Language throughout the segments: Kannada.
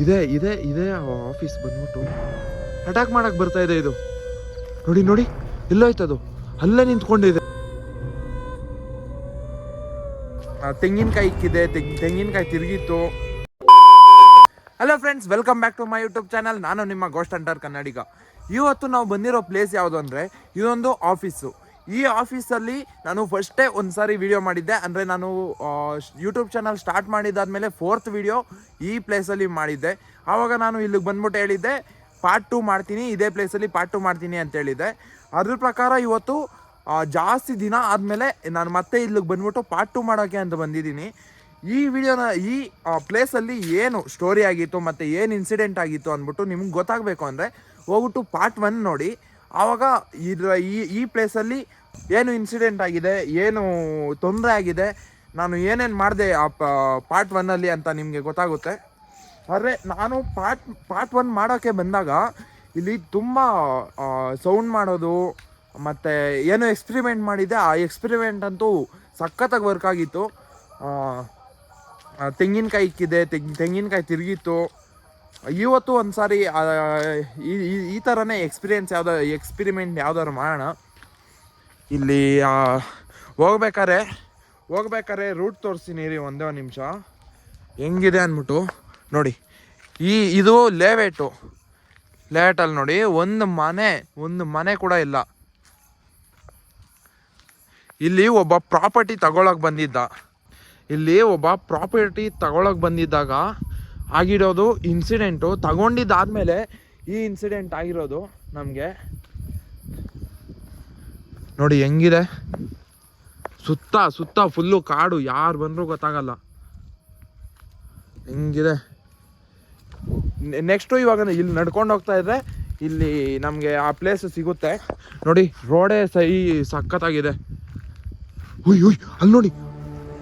ಇದೆ ಇದೆ ಇದೆ. ಆಫೀಸ್ ಬಂದ್ಬಿಟ್ಟು ಅಟ್ಯಾಕ್ ಮಾಡಕ್ ಬರ್ತಾ ಇದೆ ಇದು. ನೋಡಿ ನೋಡಿ. ಎಲ್ಲೋಯ್ತದು ಅಲ್ಲೇ ನಿಂತ್ಕೊಂಡಿದೆ. ತೆಂಗಿನಕಾಯಿ ಇಕ್ಕಿದೆ. ತೆಂಗ್- ತೆಂಗಿನಕಾಯಿ ತಿರುಗಿತ್ತು. Hello friends welcome back to my YouTube channel ನಾನು ನಿಮ್ಮ ಗೋಸ್ಟ್ ಅಂಟರ್ ಕನ್ನಡಿಗ. ಇವತ್ತು ನಾವು ಬಂದಿರೋ ಪ್ಲೇಸ್ ಯಾವುದು ಅಂದರೆ, ಇದೊಂದು ಆಫೀಸು ಈ ಆಫೀಸಲ್ಲಿ ನಾನು ಫಸ್ಟೇ ಒಂದು ಸಾರಿ ವಿಡಿಯೋ ಮಾಡಿದ್ದೆ. ಅಂದರೆ ನಾನು ಯೂಟ್ಯೂಬ್ ಚಾನಲ್ ಸ್ಟಾರ್ಟ್ ಮಾಡಿದ್ದಾದಮೇಲೆ ಫೋರ್ತ್ ವಿಡಿಯೋ ಈ ಪ್ಲೇಸಲ್ಲಿ ಮಾಡಿದ್ದೆ. ಆವಾಗ ನಾನು ಇಲ್ಲಿಗೆ ಬಂದ್ಬಿಟ್ಟು ಹೇಳಿದ್ದೆ ಪಾರ್ಟ್ ಟು ಮಾಡ್ತೀನಿ, ಇದೇ ಪ್ಲೇಸಲ್ಲಿ ಪಾರ್ಟ್ ಟು ಮಾಡ್ತೀನಿ ಅಂತ ಹೇಳಿದ್ದೆ. ಅದ್ರ ಪ್ರಕಾರ ಇವತ್ತು ಜಾಸ್ತಿ ದಿನ ಆದಮೇಲೆ ನಾನು ಮತ್ತೆ ಇಲ್ಲಿಗೆ ಬಂದ್ಬಿಟ್ಟು ಪಾರ್ಟ್ ಟು ಮಾಡೋಕ್ಕೆ ಅಂತ ಬಂದಿದ್ದೀನಿ. ಈ ವಿಡಿಯೋನ ಈ ಪ್ಲೇಸಲ್ಲಿ ಏನು ಸ್ಟೋರಿ ಆಗಿತ್ತು ಮತ್ತು ಏನು ಇನ್ಸಿಡೆಂಟ್ ಆಗಿತ್ತು ಅಂದ್ಬಿಟ್ಟು ನಿಮ್ಗೆ ಗೊತ್ತಾಗಬೇಕು ಅಂದರೆ ಹೋಗ್ಬಿಟ್ಟು ಪಾರ್ಟ್ ಒನ್ ನೋಡಿ. ಆವಾಗ ಇದರ ಈ ಈ ಪ್ಲೇಸಲ್ಲಿ ಏನು ಇನ್ಸಿಡೆಂಟ್ ಆಗಿದೆ, ಏನು ತೊಂದರೆ ಆಗಿದೆ, ನಾನು ಏನೇನು ಮಾಡಿದೆ ಆ ಪಾರ್ಟ್ ಒನ್ನಲ್ಲಿ ಅಂತ ನಿಮಗೆ ಗೊತ್ತಾಗುತ್ತೆ. ಆದರೆ ನಾನು ಪಾರ್ಟ್ ಪಾರ್ಟ್ ಒನ್ ಮಾಡೋಕ್ಕೆ ಬಂದಾಗ ಇಲ್ಲಿ ತುಂಬ ಸೌಂಡ್ ಮಾಡೋದು, ಮತ್ತು ಏನು ಎಕ್ಸ್ಪಿರಿಮೆಂಟ್ ಮಾಡಿದ್ದೆ, ಆ ಎಕ್ಸ್ಪಿರಿಮೆಂಟ್ ಅಂತೂ ಸಖತ್ತಾಗಿ ವರ್ಕ್ ಆಗಿತ್ತು. ತೆಂಗಿನಕಾಯಿ ಇಕ್ಕಿದೆ, ತೆಂಗ್, ತೆಂಗಿನಕಾಯಿ ತಿರುಗಿತ್ತು. ಇವತ್ತು ಒಂದು ಸಾರಿ ಈ ಥರನೇ ಎಕ್ಸ್ಪೀರಿಯೆನ್ಸ್ ಯಾವುದೋ ಎಕ್ಸ್ಪಿರಿಮೆಂಟ್ ಯಾವ್ದಾದ್ರು ಮಾಡೋಣ. ಇಲ್ಲಿ ಹೋಗ್ಬೇಕಾರೆ ಹೋಗ್ಬೇಕಾರೆ ರೂಟ್ ತೋರಿಸ್ತೀನಿ ರೀ ಒಂದೇ ಒಂದು ನಿಮಿಷ. ಹೆಂಗಿದೆ ಅಂದ್ಬಿಟ್ಟು, ನೋಡಿ, ಈ, ಇದು ಲೇವೇಟು ಲೇವೇಟಲ್ಲಿ ನೋಡಿ, ಒಂದು ಮನೆ ಒಂದು ಮನೆ ಕೂಡ ಇಲ್ಲ. ಇಲ್ಲಿ ಒಬ್ಬ ಪ್ರಾಪರ್ಟಿ ತಗೊಳಕ್ ಬಂದಿದ್ದ. ಇಲ್ಲಿ ಒಬ್ಬ ಪ್ರಾಪರ್ಟಿ ತಗೊಳಕ್ ಬಂದಿದ್ದಾಗ ಆಗಿರೋದು ಇನ್ಸಿಡೆಂಟು ತಗೊಂಡಿದ್ದಾದ್ಮೇಲೆ ಈ ಇನ್ಸಿಡೆಂಟ್ ಆಗಿರೋದು ನಮಗೆ. ನೋಡಿ ಹೆಂಗಿದೆ? ಸುತ್ತ ಸುತ್ತ ಫುಲ್ಲು ಕಾಡು. ಯಾರು ಬಂದರೂ ಗೊತ್ತಾಗಲ್ಲ. ಹೆಂಗಿದೆ? ನೆಕ್ಸ್ಟು ಇವಾಗ ಇಲ್ಲಿ ನಡ್ಕೊಂಡು ಹೋಗ್ತಾ ಇದ್ರೆ ಇಲ್ಲಿ ನಮಗೆ ಆ ಪ್ಲೇಸ್ ಸಿಗುತ್ತೆ. ನೋಡಿ ರೋಡೇ ಸೈ ಸಖತ್ತಾಗಿದೆ. ಹುಯ್ ಹುಯ್, ಅಲ್ಲಿ ನೋಡಿ.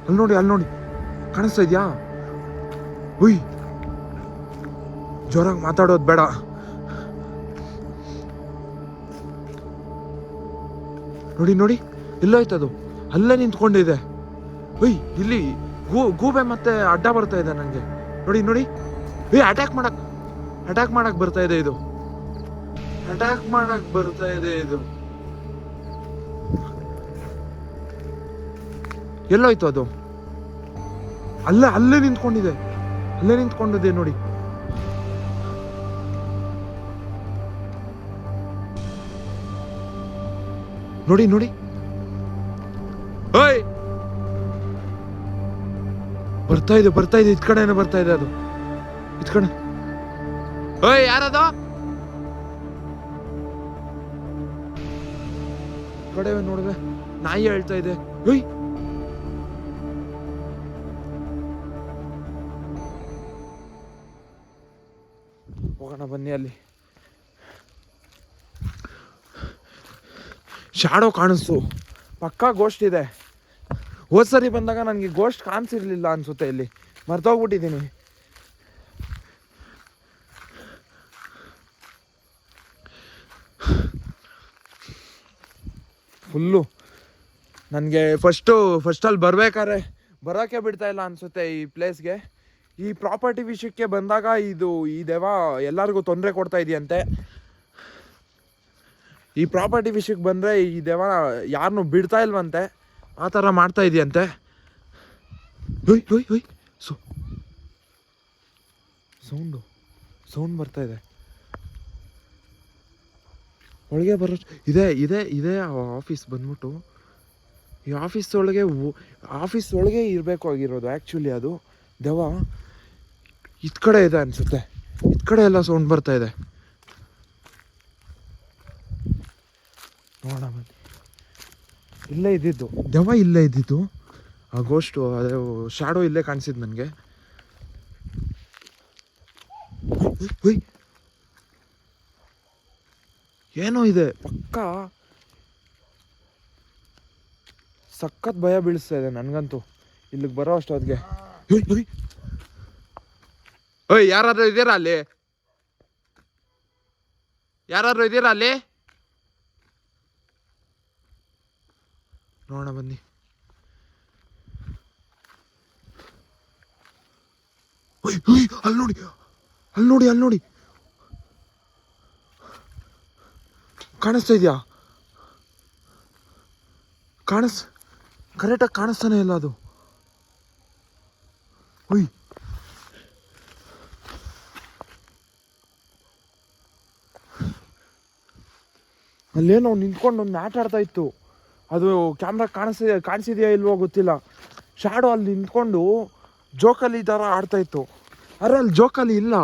ಅಲ್ಲಿ ನೋಡಿ ಅಲ್ಲಿ ನೋಡಿ. ಕಾಣಿಸ್ತಾ ಇದೆಯಾ? ಉಯ್ ಜೋರಾಗಿ ಮಾತಾಡೋದು ಬೇಡ. ನೋಡಿ ನೋಡಿ ಎಲ್ಲೋಯ್ತದು ಅಲ್ಲೇ ನಿಂತ್ಕೊಂಡಿದೆ. ಓಯ್, ಇಲ್ಲಿ ಗೂ, ಗೂಬೆ ಮತ್ತೆ ಅಡ್ಡ ಬರ್ತಾ ಇದೆ ನನಗೆ ನೋಡಿ ನೋಡಿ. ಏಯ್ ಅಟ್ಯಾಕ್ ಮಾಡಕ್ ಅಟ್ಯಾಕ್ ಮಾಡಕ್ ಬರ್ತಾ ಇದೆ ಇದು. ಅಟ್ಯಾಕ್ ಮಾಡಕ್ ಬರ್ತಾ ಇದೆ ಇದು. ಎಲ್ಲೋಯ್ತು ಅದು? ಅಲ್ಲೇ ಅಲ್ಲೇ ನಿಂತ್ಕೊಂಡಿದೆ. ಅಲ್ಲೇ ನಿಂತ್ಕೊಂಡಿದೆ ನೋಡಿ. ನೋಡಿ ನೋಡಿ. ಓಯ್ ಬರ್ತಾ ಇದೆ ಬರ್ತಾ ಇದೆ. ಕಡೆನೇ ಬರ್ತಾ ಇದೆ ಅದು. ಇತ್ಕಡೆ ಓಯ್ ಯಾರದ? ಕಡೆ ನೋಡಿದೆ ನಾಯಿ ಹೇಳ್ತಾ ಇದೆ. ಓಯ್ ಹೋಗೋಣ ಬನ್ನಿ ಅಲ್ಲಿ. ಶಾಡೋ ಕಾಣಿಸ್ತು. ಪಕ್ಕಾ ಗೋಸ್ಟ್ ಇದೆ. ಹೋದ್ ಸರಿ ಬಂದಾಗ ನನಗೆ ಗೋಸ್ಟ್ ಕಾಣಿಸಿರ್ಲಿಲ್ಲ ಅನ್ಸುತ್ತೆ ಇಲ್ಲಿ. ಮರ್ತೋಗ್ಬಿಟ್ಟಿದ್ದೀನಿ. ಫುಲ್ಲು. ನನಗೆ ಫಸ್ಟು, ಫಸ್ಟಲ್ಲಿ ಬರಬೇಕಾದ್ರೆ ಬರೋಕ್ಕೆ ಬಿಡ್ತಾ ಇಲ್ಲ ಅನಿಸುತ್ತೆ ಈ ಪ್ಲೇಸ್ಗೆ. ಈ ಪ್ರಾಪರ್ಟಿ ವಿಷಯಕ್ಕೆ ಬಂದಾಗ ಇದು, ಈ ದೇವ ಎಲ್ಲರಿಗೂ ತೊಂದರೆ ಕೊಡ್ತಾ ಇದೆಯಂತೆ. ಈ ಪ್ರಾಪರ್ಟಿ ವಿಷಯಕ್ಕೆ ಬಂದರೆ ಈ ದೇವ ಯಾರನ್ನೂ ಬಿಡ್ತಾ ಇಲ್ವಂತೆ. ಆ ಥರ ಮಾಡ್ತಾ ಇದೆಯಂತೆ. ಹೊಯ್ ಹೊಯ್ ಹೊಯ್ ಸೊ ಸೌಂಡು. ಸೌಂಡ್ ಬರ್ತಾ ಇದೆ. ಒಳಗೆ ಬರೋ ಇದೆ ಇದೆ ಇದೆ ಆಫೀಸ್ ಬಂದ್ಬಿಟ್ಟು. ಈ ಆಫೀಸ್ ಒಳಗೆ ಆಫೀಸ್ ಒಳಗೆ ಇರಬೇಕು ಆಗಿರೋದು ಆ್ಯಕ್ಚುಲಿ ಅದು. ದೆವ್ವ ಇತ್ಕಡೆ ಇದೆ ಅನಿಸುತ್ತೆ. ಇತ್ಕಡೆ ಎಲ್ಲ ಸೌಂಡ್ ಬರ್ತಾ ಇದೆ. ನೋಡೋಣ ಬನ್ನಿ. ಇಲ್ಲೇ ಇದ್ದಿದ್ದು. ದೆವ್ವ ಇಲ್ಲೇ ಇದ್ದಿದ್ದು? ಆ ಗೋಸ್ಟು ಅದೇ ಶ್ಯಾಡೋ ಇಲ್ಲೇ ಕಾಣಿಸಿದ್ದು ನನಗೆ. ಏನೋ ಇದೆ. ಪಕ್ಕ ಸಖತ್ ಭಯ ಬೀಳಿಸ್ತಾ ಇದೆ ನನಗಂತೂ. ಇಲ್ಲಿಗೆ ಬರೋ ಅಷ್ಟೊತ್ತಿಗೆ ಓಯ್ ಯಾರಾದ್ರೂ ಇದ್ದೀರಾ ಅಲ್ಲಿ? ಯಾರಾದ್ರೂ ಇದ್ದೀರಾ ಅಲ್ಲಿ? ನೋಡೋಣ ಬನ್ನಿ. ಅಲ್ಲಿ ನೋಡಿ ಅಲ್ಲಿ ನೋಡಿ ಅಲ್ಲಿ ನೋಡಿ. ಕಾಣಿಸ್ತಾ ಇದೆಯಾ? ಕಾಣಿಸ್ ಕರೆಕ್ಟಾಗಿ ಕಾಣಿಸ್ತಾನೆ ಇಲ್ಲ ಅದು. ಹುಯ್ ಅಲ್ಲೇನೋ ನಿಂತ್ಕೊಂಡು ಒಂದು ಆಟ ಆಡ್ತಾ ಇತ್ತು. ಅದು ಕ್ಯಾಮ್ರಾ ಕಾಣಿಸ, ಕಾಣಿಸಿದೆಯಾ ಇಲ್ವೋ ಗೊತ್ತಿಲ್ಲ. ಶ್ಯಾಡೋ ಅಲ್ಲಿ ನಿಂತ್ಕೊಂಡು ಜೋಕಾಲಿ ಥರ ಆಡ್ತಾ ಇತ್ತು. ಅರೆ, ಅಲ್ಲಿ ಜೋಕಾಲಿ ಇಲ್ಲ.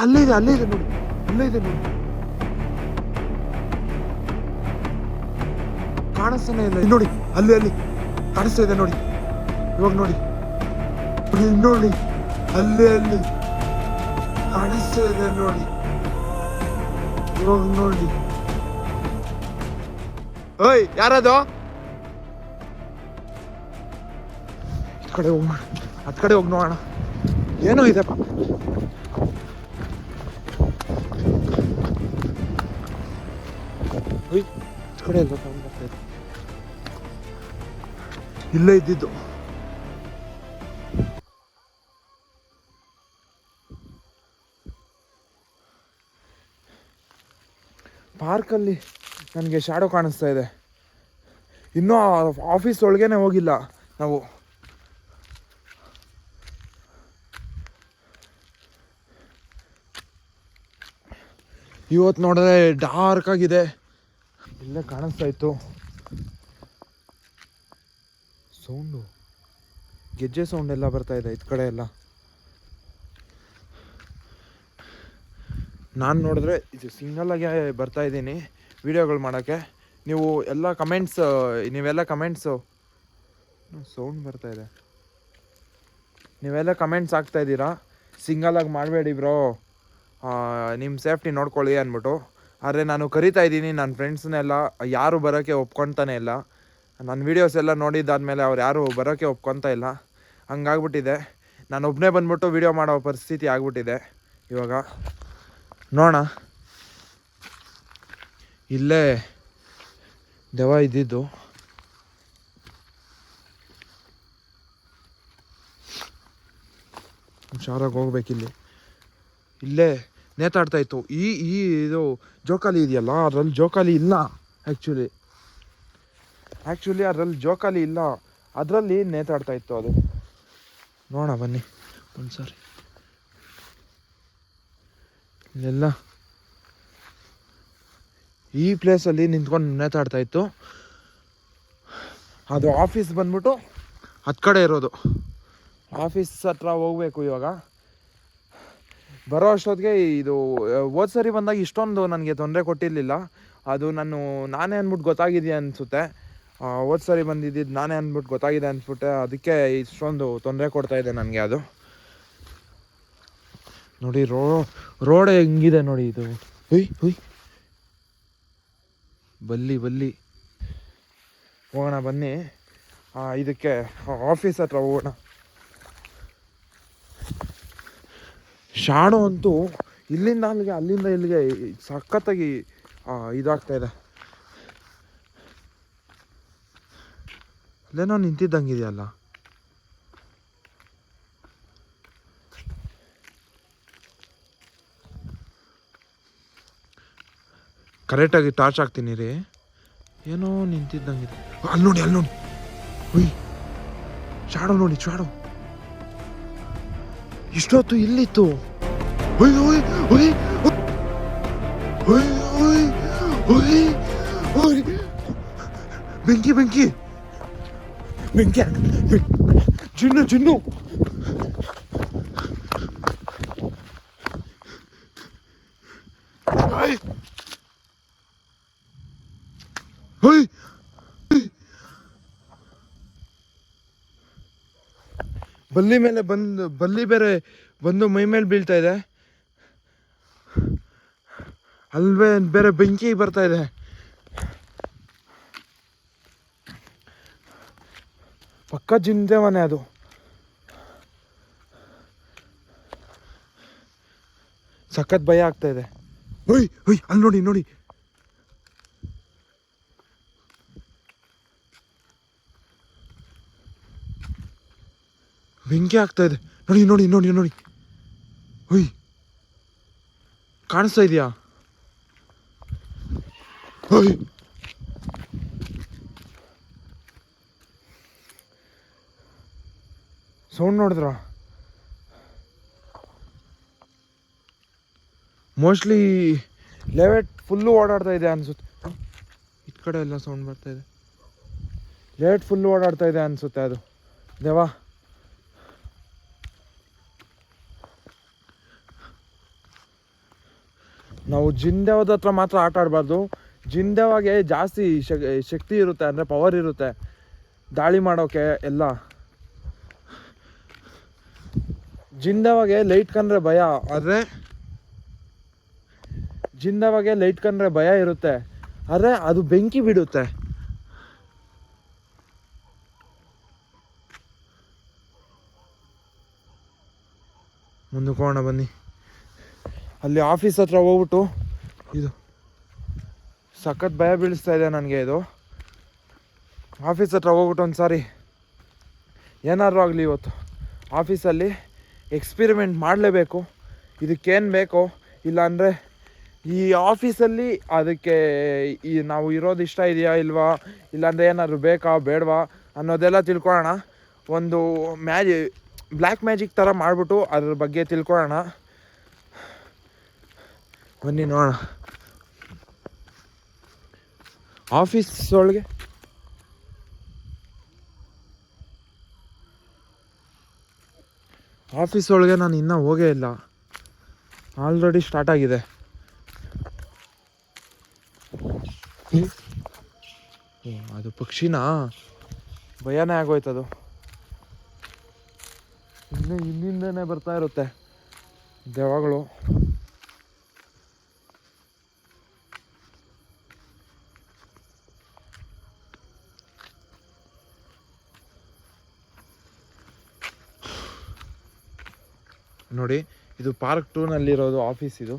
ಅಲ್ಲೇ ಇದೆ ಅಲ್ಲೇ ಇದೆ ನೋಡಿ. ಅಲ್ಲೇ ಇದೆ ನೋಡಿ. ಕಾಣಿಸ್ತಾನೆ ಇಲ್ಲ. ನೋಡಿ, ಅಲ್ಲಿ ಅಲ್ಲಿ. ಕಾಣಿಸ್ತಾ ಇದೆ ನೋಡಿ. ಇವಾಗ ನೋಡಿ. ನೋಡಿ, ಅಲ್ಲಿ ಅಲ್ಲಿ. ಕಾಣಿಸ್ತಾ ಇದೆ ನೋಡಿ. ಇವಾಗ ನೋಡಿ. ಓಯ್ ಯಾರದು? ಈ ಕಡೆ ಹೋಗೋಣ ಅದ್ ಕಡೆ ಹೋಗಿ ನೋಡೋಣ. ಏನೋ ಇದೆಪ್ಪ ಕಡೆ ಎಲ್ಲ sound ಬರ್ತಾ ಇದೆ. ಇಲ್ಲೇ ಇದ್ದಿದ್ದು. ಪಾರ್ಕಲ್ಲಿ ನನಗೆ ಶಾಡೋ ಕಾಣಿಸ್ತಾ ಇದೆ. ಇನ್ನೂ ಆಫೀಸ್ ಒಳಗೇನೆ ಹೋಗಿಲ್ಲ ನಾವು. ಇವತ್ತು ನೋಡಿದ್ರೆ ಡಾರ್ಕ್ ಆಗಿದೆ. ಇಲ್ಲೇ ಕಾಣಿಸ್ತಾ ಇತ್ತು. ಸೌಂಡು ಗೆಜ್ಜೆ ಸೌಂಡ್ ಎಲ್ಲ ಬರ್ತಾ ಇದೆ ಇದ್ ಕಡೆ ಎಲ್ಲ. ನಾನು ನೋಡಿದ್ರೆ ಇದು ಸಿಂಗಲ್ ಆಗಿ ಬರ್ತಾ ಇದ್ದೀನಿ. ವಿಡಿಯೋಗಳು ಮಾಡೋಕ್ಕೆ. ನೀವು ಎಲ್ಲ ಕಮೆಂಟ್ಸ್ ನೀವೆಲ್ಲ ಕಮೆಂಟ್ಸು ಸೌಂಡ್ ಬರ್ತಾಯಿದೆ ನೀವೆಲ್ಲ ಕಮೆಂಟ್ಸ್ ಆಗ್ತಾ ಇದ್ದೀರಾ? ಸಿಂಗಲ್ ಆಗಿ ಮಾಡಬೇಡಿ ಬ್ರೋ ನಿಮ್ಮ ಸೇಫ್ಟಿ ನೋಡ್ಕೊಳ್ಳಿ ಅಂದ್ಬಿಟ್ಟು. ಆದರೆ ನಾನು ಕರಿತಾ ಇದ್ದೀನಿ ನನ್ನ ಫ್ರೆಂಡ್ಸ್ನೆಲ್ಲ ಯಾರು ಬರೋಕ್ಕೆ ಒಪ್ಕೊತಾನೆ ಇಲ್ಲ. ನನ್ನ ವೀಡಿಯೋಸ್ ಎಲ್ಲ ನೋಡಿದ್ದಾದ್ಮೇಲೆ ಅವ್ರು ಯಾರು ಬರೋಕ್ಕೆ ಒಪ್ಕೊತಾ ಇಲ್ಲ. ಹಂಗಾಗ್ಬಿಟ್ಟಿದೆ. ನಾನು ಒಬ್ಬನೇ ಬಂದ್ಬಿಟ್ಟು ವೀಡಿಯೋ ಮಾಡೋ ಪರಿಸ್ಥಿತಿ ಆಗ್ಬಿಟ್ಟಿದೆ ಇವಾಗ. ನೋಡೋಣ. ಇಲ್ಲೇ ದೆವ ಇದ್ದಿದ್ದು. ಹುಷಾರಾಗಿ ಹೋಗ್ಬೇಕಿಲ್ಲಿ. ಇಲ್ಲೇ ನೇತಾಡ್ತಾ ಇತ್ತು. ಈ ಈ ಇದು ಜೋಕಾಲಿ ಇದೆಯಲ್ಲ, ಅದರಲ್ಲಿ ಜೋಕಾಲಿ ಇಲ್ಲ ಆ್ಯಕ್ಚುಲಿ ಆ್ಯಕ್ಚುಲಿ ಅದರಲ್ಲಿ ಜೋಕಾಲಿ ಇಲ್ಲ. ಅದರಲ್ಲಿ ನೇತಾಡ್ತಾ ಇತ್ತು ಅದು. ನೋಡೋಣ ಬನ್ನಿ ಒಂದು ಸಾರಿ ಇಲ್ಲೆಲ್ಲ ಈ ಪ್ಲೇಸಲ್ಲಿ ನಿಂತ್ಕೊಂಡು ನೇತಾಡ್ತಾ ಇತ್ತು. ಅದು ಆಫೀಸ್ ಬಂದ್ಬಿಟ್ಟು ಹತ್ತು ಕಡೆ ಇರೋದು. ಆಫೀಸ್ ಹತ್ರ ಹೋಗ್ಬೇಕು ಇವಾಗ. ಬರೋ ಅಷ್ಟೊತ್ತಿಗೆ ಇದು, ಹೋದ ಸರಿ ಬಂದಾಗ ಇಷ್ಟೊಂದು ನನಗೆ ತೊಂದರೆ ಕೊಟ್ಟಿರಲಿಲ್ಲ. ಅದು ನಾನು, ನಾನೇ ಅಂದ್ಬಿಟ್ಟು ಗೊತ್ತಾಗಿದೆ ಅನಿಸುತ್ತೆ. ಹೋದ ಸರಿ ಬಂದಿದ್ದು ನಾನೇ ಅಂದ್ಬಿಟ್ಟು ಗೊತ್ತಾಗಿದೆ ಅನ್ಸ್ಬಿಟ್ಟೆ ಅದಕ್ಕೆ ಇಷ್ಟೊಂದು ತೊಂದರೆ ಇದೆ ನನಗೆ ಅದು. ನೋಡಿ ರೋ, ರೋಡ್ ಹೆಂಗಿದೆ ನೋಡಿ ಇದು. ಹುಯ್ ಹುಯ್ ಬಲ್ಲಿ ಬಲ್ಲಿ. ಹೋಗೋಣ, ಬನ್ನಿ. ಇದಕ್ಕೆ ಆಫೀಸ್ ಹತ್ರ ಹೋಗೋಣ. ಶಾಣು ಅಂತೂ ಇಲ್ಲಿಂದ ಅಲ್ಲಿಗೆ, ಅಲ್ಲಿಂದ ಇಲ್ಲಿಗೆ ಸಖತ್ತಾಗಿ ಇದಾಗ್ತಾ ಇದೆ. ಅಲ್ಲೇನೋ ನಿಂತಿದ್ದಂಗಿದೆಯಲ್ಲ. ಕರೆಕ್ಟಾಗಿ ಟಾರ್ಚ್ ಹಾಕ್ತೀನಿ ರೀ. ಏನೋ ನಿಂತಿದ್ದಂಗಿದೆ. ಅಲ್ಲಿ ನೋಡಿ ಅಲ್ಲಿ ನೋಡಿ. ಹುಯ್ ಶಾಡೋ ನೋಡಿ ಶಾಡೋ ಇಷ್ಟೊತ್ತು ಇಲ್ಲಿತ್ತು. ಬೆಂಕಿ ಬೆಂಕಿ. ಬೆಂಕಿ ಚಿನ್ನು ಚಿನ್ನು ಚಿನ್ನು ಬಲ್ಲಿ ಮೇಲೆ ಬಂದು, ಬಲ್ಲಿ ಬೇರೆ ಬಂದು ಮೈ ಮೇಲೆ ಬೀಳ್ತಾ ಇದೆ. ಅಲ್ವೇ, ಬೇರೆ ಬೆಂಕಿ ಬರ್ತಾ ಇದೆ. ಪಕ್ಕ ಜಿಂದೆ ಮನೆ ಅದು. ಸಖತ್ ಭಯ ಆಗ್ತಾ ಇದೆ. ಹೊಯ್ ಹೊಯ್ ಅಲ್ಲಿ ನೋಡಿ ನೋಡಿ. ಬೆಂಕಿ ಆಗ್ತಾ ಇದೆ. ನೋಡಿ ನೋಡಿ ನೋಡಿ ನೋಡಿ ಹುಯ್ ಕಾಣಿಸ್ತಾ ಇದೆಯಾ? ಸೌಂಡ್ ನೋಡಿದ್ರ? ಮೋಸ್ಟ್ಲಿ ಲೆವೆಟ್ ಫುಲ್ಲು ಓಡಾಡ್ತಾ ಇದೆ ಅನ್ಸುತ್ತೆ. ಈ ಕಡೆ ಎಲ್ಲ ಸೌಂಡ್ ಬರ್ತಾ ಇದೆ. ಲೇಟ್ ಫುಲ್ಲು ಓಡಾಡ್ತಾ ಇದೆ ಅನ್ಸುತ್ತೆ ಅದು. ದೇವಾ ನಾವು ಜಿಂದೇವದ ಹತ್ರ ಮಾತ್ರ ಆಟ ಆಡಬಾರ್ದು. ಜಿಂದೇವಾಗೆ ಜಾಸ್ತಿ ಶಕ್ತಿ ಇರುತ್ತೆ ಅಂದರೆ ಪವರ್ ಇರುತ್ತೆ. ದಾಳಿ ಮಾಡೋಕೆ ಎಲ್ಲ. ಜಿಂದವಾಗೆ ಲೈಟ್ ಕಂಡ್ರೆ ಭಯ, ಆದರೆ ಜಿಂದವಾಗೆ ಲೈಟ್ ಕಂಡ್ರೆ ಭಯ ಇರುತ್ತೆ. ಆದರೆ ಅದು ಬೆಂಕಿ ಬಿಡುತ್ತೆ. ಮುಂದಕ್ಕೆ ಹೋಗೋಣ ಬನ್ನಿ. ಅಲ್ಲಿ ಆಫೀಸ್ ಹತ್ರ ಹೋಗ್ಬಿಟ್ಟು ಇದು ಸಖತ್ ಭಯ ಬೀಳಿಸ್ತಾ ಇದೆ ನನಗೆ ಇದು. ಆಫೀಸ್ ಹತ್ರ ಹೋಗ್ಬಿಟ್ಟು ಒಂದು ಸಾರಿ ಏನಾದ್ರು ಆಗಲಿ ಇವತ್ತು. ಆಫೀಸಲ್ಲಿ ಎಕ್ಸ್ಪಿರಿಮೆಂಟ್ ಮಾಡಲೇಬೇಕು. ಇದಕ್ಕೇನು ಬೇಕೋ? ಇಲ್ಲಾಂದರೆ ಈ ಆಫೀಸಲ್ಲಿ ಅದಕ್ಕೆ ಈ ನಾವು ಇರೋದು ಇಷ್ಟ ಇದೆಯಾ ಇಲ್ವಾ? ಇಲ್ಲಾಂದರೆ ಏನಾದರೂ ಬೇಕಾ, ಬೇಡವಾ ಅನ್ನೋದೆಲ್ಲ ತಿಳ್ಕೊಳ್ಳೋಣ. ಒಂದು ಮ್ಯಾಜಿ, ಬ್ಲ್ಯಾಕ್ ಮ್ಯಾಜಿಕ್ ಥರ ಮಾಡಿಬಿಟ್ಟು ಅದ್ರ ಬಗ್ಗೆ ತಿಳ್ಕೊಳ್ಳೋಣ. ಬನ್ನಿ ನೋಡೋಣ. ಆಫೀಸ್ ಒಳಗೆ? ಆಫೀಸ್ ಒಳಗೆ ನಾನು ಇನ್ನೂ ಹೋಗೇ ಇಲ್ಲ. ಆಲ್ರೆಡಿ ಸ್ಟಾರ್ಟ್ ಆಗಿದೆ? ಅದು ಪಕ್ಷಿನಾ? ಭಯನೇ ಆಗೋಯ್ತದು ಇನ್ನೇ ಹಿಂದಿಂದನೇ ಬರ್ತಾ ಇರುತ್ತೆ ದೆವ್ವಗಳು ನೋಡಿ, ಇದು ಪಾರ್ಕ್ ಟೂನಲ್ಲಿರೋದು ಆಫೀಸ್ ಇದು.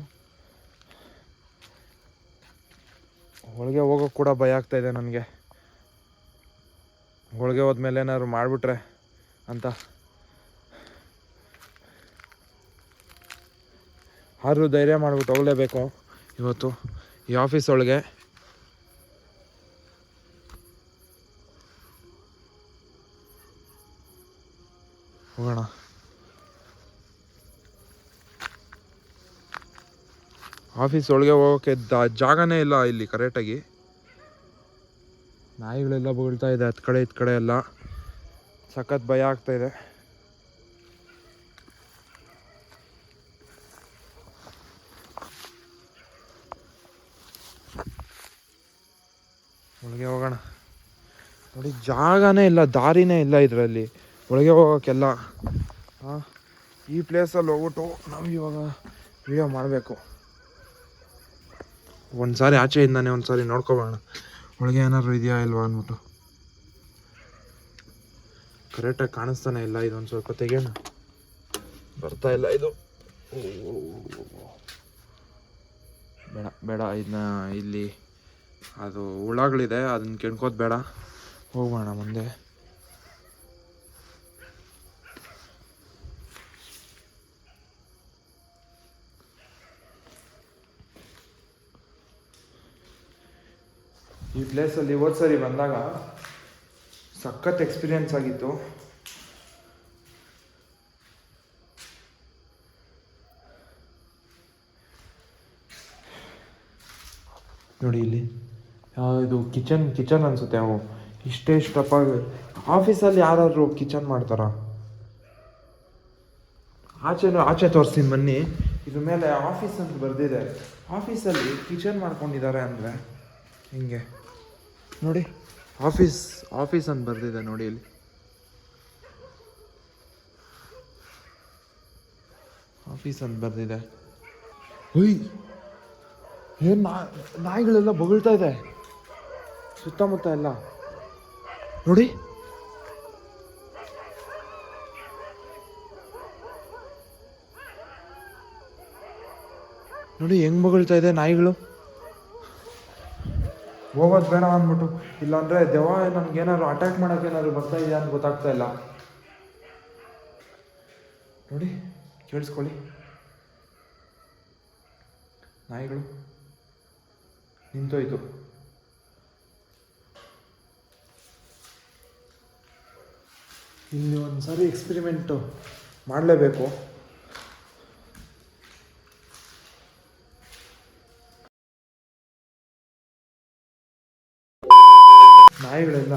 ಒಳಗೆ ಹೋಗೋಕೆ ಕೂಡ ಭಯ ಆಗ್ತಾ ಇದೆ ನನಗೆ. ಒಳಗೆ ಹೋದ್ಮೇಲೆ ಏನಾದ್ರು ಮಾಡಿಬಿಟ್ರೆ ಅಂತ. ಆದರೂ ಧೈರ್ಯ ಮಾಡಿಬಿಟ್ಟು ಹೋಗಲೇಬೇಕು ಇವತ್ತು ಈ ಆಫೀಸ್ ಒಳಗೆ ಹೋಗೋಣ ಆಫೀಸ್ ಒಳಗೆ ಹೋಗೋಕ್ಕೆ ದ ಜಾಗನೇ ಇಲ್ಲ ಇಲ್ಲಿ ಕರೆಕ್ಟಾಗಿ ನಾಯಿಗಳೆಲ್ಲ ಬೀಳ್ತಾ ಇದೆ ಹತ್ತು ಕಡೆ ಇತ್ತು ಕಡೆ ಎಲ್ಲ. ಸಖತ್ ಭಯ ಆಗ್ತಾ ಇದೆ. ಒಳಗೆ ಹೋಗೋಣ. ನೋಡಿ, ಜಾಗನೇ ಇಲ್ಲ, ದಾರಿನೇ ಇಲ್ಲ ಇದರಲ್ಲಿ. ಒಳಗೆ ಹೋಗೋಕ್ಕೆಲ್ಲ ಈ ಪ್ಲೇಸಲ್ಲಿ ಹೋಗ್ಬಿಟ್ಟು ನಾವು ಇವಾಗ ವಿಡಿಯೋ ಮಾಡಬೇಕು. ಒಂದು ಸಾರಿ ಆಚೆಯಿಂದಾನೆ ಒಂದು ಸಾರಿ ನೋಡ್ಕೊಬೋಣ ಒಳಗೆ ಏನಾದ್ರು ಇದೆಯಾ ಇಲ್ವಾ ಅಂದ್ಬಿಟ್ಟು. ಕರೆಕ್ಟಾಗಿ ಕಾಣಿಸ್ತಾನೆ ಇಲ್ಲ ಇದೊಂದು ಸ್ವಲ್ಪ ತೆಗೆಯೋಣ. ಬರ್ತಾ ಇಲ್ಲ ಇದು. ಬೇಡ ಬೇಡ ಇದನ್ನ ಇಲ್ಲಿ ಅದು ಹುಳಗಳಿದೆ ಅದನ್ನ ಕೆಣ್ಕೋದು ಬೇಡ. ಹೋಗೋಣ ಮುಂದೆ. ಈ ಪ್ಲೇಸಲ್ಲಿ ಹೋದ್ ಸರಿ ಬಂದಾಗ ಸಖತ್ ಎಕ್ಸ್ಪೀರಿಯನ್ಸ್ ಆಗಿತ್ತು. ನೋಡಿ ಇಲ್ಲಿ ಇದು ಕಿಚನ್ ಕಿಚನ್ ಅನ್ಸುತ್ತೆ ಅವು. ಇಷ್ಟೇ ಇಷ್ಟಪ್ಪ ಆಫೀಸಲ್ಲಿ ಯಾರಾದರೂ ಕಿಚನ್ ಮಾಡ್ತಾರಾ? ಆಚೆ ಆಚೆ ತೋರಿಸ್ತೀನಿ ಬನ್ನಿ. ಇದ್ರ ಮೇಲೆ ಆಫೀಸ್ ಅಂತ ಬರೆದಿದೆ. ಆಫೀಸಲ್ಲಿ ಕಿಚನ್ ಮಾಡ್ಕೊಂಡಿದ್ದಾರೆ ಅಂದರೆ, ಹಿಂಗೆ. ನೋಡಿ. ಆಫೀಸ್ ಆಫೀಸ್ ಅಂತ ಬರೆದಿದೆ ನೋಡಿ ಇಲ್ಲಿ. ಆಫೀಸ್ ಅಂತ ಬರೆದಿದೆ. ಹುಯ್. ಏನು ನಾ ನಾಯಿಗಳೆಲ್ಲ ಬೊಗಳ್ತಾ ಇದೆ. ಸುತ್ತಮುತ್ತ ಎಲ್ಲ. ನೋಡಿ. ನೋಡಿ ಹೆಂಗ್ ಬೊಗಳ್ತಾ ಇದೆ ನಾಯಿಗಳು. ಹೋಗೋದು ಬೇಡ ಅಂದ್ಬಿಟ್ಟು. ಇಲ್ಲಾಂದರೆ ದೆವ್ವ ನಮಗೇನಾದ್ರು ಅಟ್ಯಾಕ್ ಮಾಡೋಕೆ ಏನಾದ್ರು ಬರ್ತಾ ಇದೆಯಾ ಅಂತ ಗೊತ್ತಾಗ್ತಾ ಇಲ್ಲ. ನೋಡಿ, ಕೇಳಿಸ್ಕೊಳ್ಳಿ. ನಾಯಿಗಳು ನಿಂತೋಯ್ತು. ಇಲ್ಲಿ ಒಂದು ಸಾರಿ ಎಕ್ಸ್ಪಿರಿಮೆಂಟು ಮಾಡಲೇಬೇಕು. libre, ¿verdad?